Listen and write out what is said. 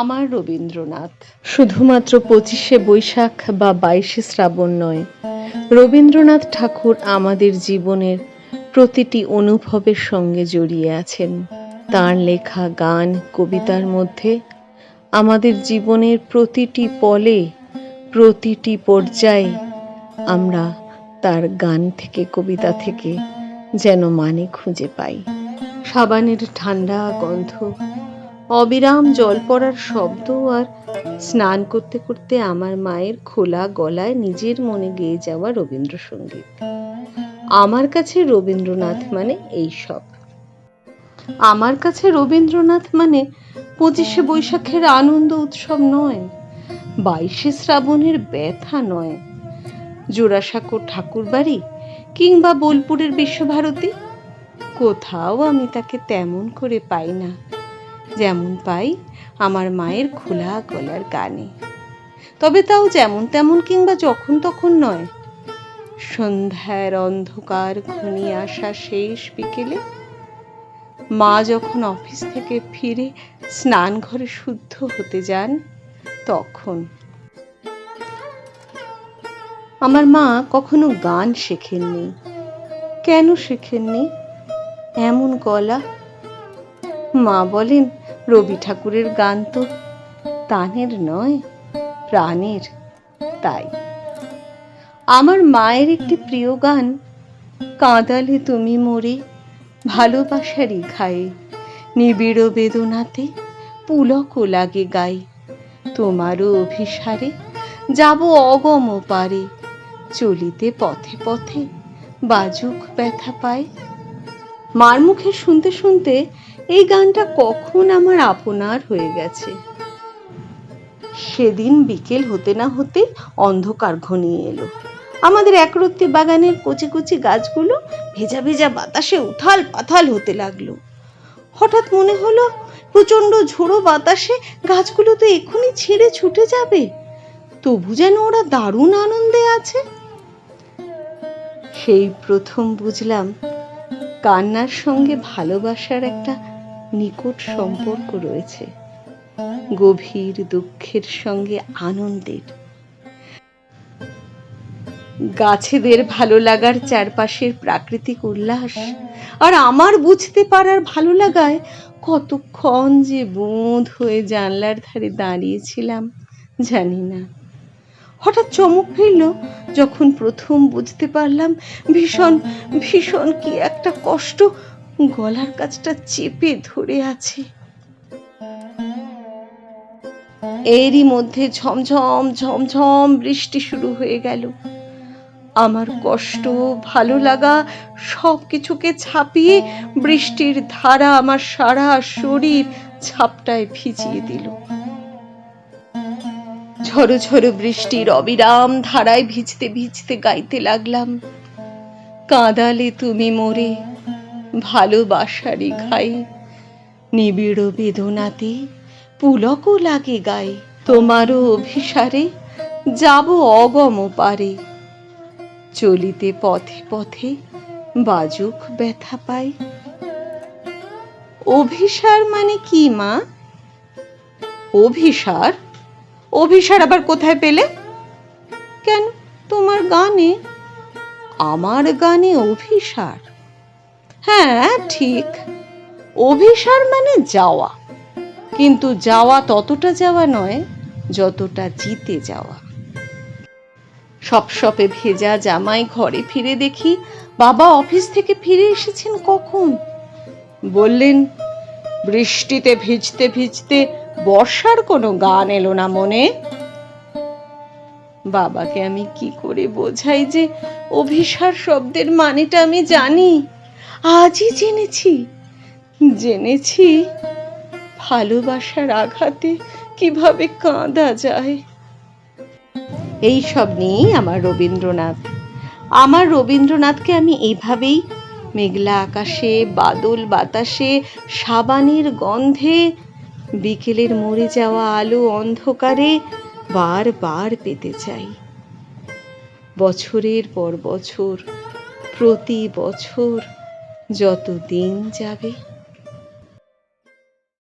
আমার রবীন্দ্রনাথ। শুধুমাত্র পঁচিশে বৈশাখ বা বাইশে শ্রাবণ নয়, রবীন্দ্রনাথ ঠাকুর আমাদের জীবনের প্রতিটি অনুভবের সঙ্গে জড়িয়ে আছেন। তার লেখা, গান, কবিতার মধ্যে আমাদের জীবনের প্রতিটি পলে, প্রতিটি পর্যায়ে আমরা তার গান থেকে, কবিতা থেকে যেন মানে খুঁজে পাই। সাবানের ঠান্ডা গন্ধ অবিরাম জল পড়ার শব্দ আর স্নান করতে করতে আমার মায়ের খোলা গলায় নিজের মনে গেয়ে যাওয়া রবীন্দ্রসঙ্গীত। আমার কাছে রবীন্দ্রনাথ মানে এই সব। আমার কাছে রবীন্দ্রনাথ মানে পঁচিশে বৈশাখের আনন্দ উৎসব নয়, বাইশে শ্রাবণের ব্যথা নয়। জোড়াসাঁকোর ঠাকুর বাড়ি কিংবা বোলপুরের বিশ্বভারতী, কোথাও আমি তাকে তেমন করে পাই না। যেমন পাই আমার মায়ের খোলা গলার গানে তবে তাও যেমন তেমন কিংবা যখন তখন নয়। সন্ধ্যার অন্ধকার ঘনিয়ে আসা শেষ বিকেলে মা যখন অফিস থেকে ফিরে স্নান ঘরে শুদ্ধ হতে যান, তখন আমার মা কখনো গান শেখেননি। কেন শেখেননি? এমন গলা মা বলেন, রবি ঠাকুরের গান তো তানের নয়, প্রাণের, তাই। আমার মায়ের একটি প্রিয় গান, কাঁদালে তুমি মরে ভালোবাসারই খায়ে নিবিড় বেদনাতে পুলক লাগে গাই তোমারও অভিসারে যাব অগম পারে, চলিতে পথে পথে বাজুক ব্যথা পায়। মার মুখে শুনতে শুনতে এই গানটা কখন আমার আপনার হয়ে গেছে? সেদিন বিকেল হতে না হতে অন্ধকার ঘনিয়ে এলো। আমাদের একরত্তি বাগানের কচি কচি গাছগুলো ভেজা ভেজা বাতাসে উথাল পাথাল হতে লাগল। হঠাৎ মনে হলো প্রচণ্ড ঝোড়ো বাতাসে গাছগুলো তো এক্ষুনি ছেড়ে ছুটে যাবে। তবু যেন ওরা দারুণ আনন্দে আছে। সেই প্রথম বুঝলাম, কান্নার সঙ্গে ভালোবাসার একটা নিকট সম্পর্ক রয়েছে। গভীর দুঃখের সঙ্গে আনন্দের। গাছেদের ভালো লাগার চারপাশের প্রাকৃতিক উল্লাস আর আমার বুঝতে পারার ভালো লাগায় কতক্ষণ যে বোধ হয়ে জানলার ধারে দাঁড়িয়েছিলাম, জানি না। হঠাৎ চমক ফিরল যখন প্রথম বুঝতে পারলাম ভীষণ ভীষণ কি একটা কষ্ট গলার কাছটা চেপে ধরে আছে। এরই মধ্যে ঝমঝম ঝমঝম বৃষ্টি শুরু হয়ে গেল। আমার কষ্ট, ভালো লাগা সব কিছুকে ছাপিয়ে বৃষ্টির ধারা আমার সারা শরীর ছাপটায় ভিজিয়ে দিল। ঝড়ো ঝড়ো বৃষ্টির অবিরাম ধারায় ভিজতে ভিজতে গাইতে লাগলাম। কাঁদালে তুমি মোরে ভালোবাসারি ঘাই। নিবিড় বেদনাতে পুলকও লাগে গায়ে। তোমারও অভিসারে যাব অগম পারে। চলিতে পথে পথে বাজুক ব্যথা পাই অভিসার মানে কি মা? অভিসার? অভিসার আবার কোথায় পেলে? কেন? তোমার গানে। আমার গানে অভিসার। হ্যাঁ ঠিক। অভিসার মানে যাওয়া। কিন্তু যাওয়া ততটা যাওয়া নয়, যতটা জিতে যাওয়া। সপসপে ভেজা জামাই ঘরে ফিরে দেখি, বাবা অফিস থেকে ফিরে এসেছেন কখন? বললেন, বৃষ্টিতে ভিজতে ভিজতে বর্ষার কোনো গান এলো না মনে। বাবাকে আমি কি করে বোঝাই যে অভিসার শব্দের মানেটা আমি জানি? আজই জেনেছি। জেনেছি ভালোবাসার আঘাতে কীভাবে কাঁদা যায়। এই সব নিয়েই আমার রবীন্দ্রনাথ। আমার রবীন্দ্রনাথকে আমি এভাবেই মেঘলা আকাশে, বাদল বাতাসে, সাবানের গন্ধে, বিকেলের মরে যাওয়া আলো অন্ধকারে বারবার পেতে চাই। বছরের পর বছর, প্রতি বছর যত দিন যাবে